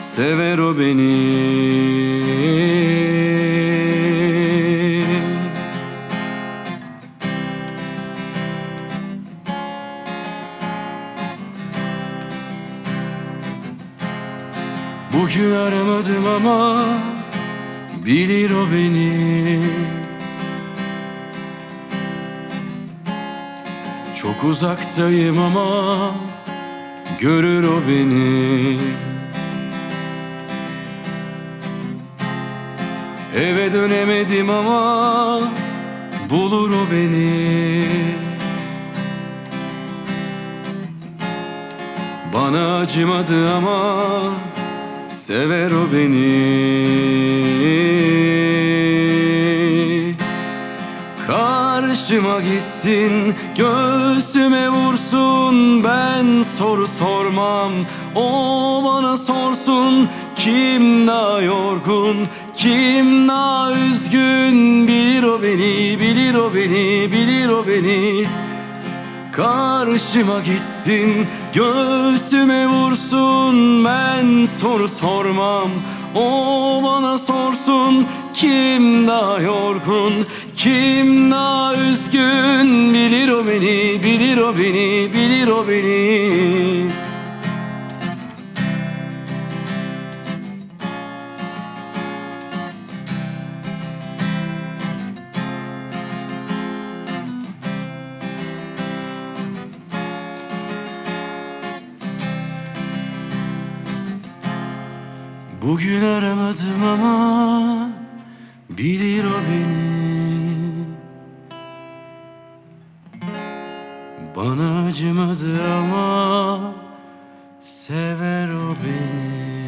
sever o beni. Bugün aramadım ama bilir o beni. Çok uzaktayım ama görür o beni Eve dönemedim ama bulur o beni. Bana acımadı ama sever o beni. Karşıma gitsin, göğsüme vursun. Ben soru sormam, o bana sorsun Kim daha yorgun, kim daha üzgün? Bilir o beni, bilir o beni, bilir o beni. Karşıma gitsin, göğsüme vursun. Ben soru sormam, o bana sorsun. Kim daha yorgun, kim daha üzgün? Bilir o beni, bilir o beni, bilir o beni Bugün aramadım ama bilir o beni. Bana acımadı ama sever o beni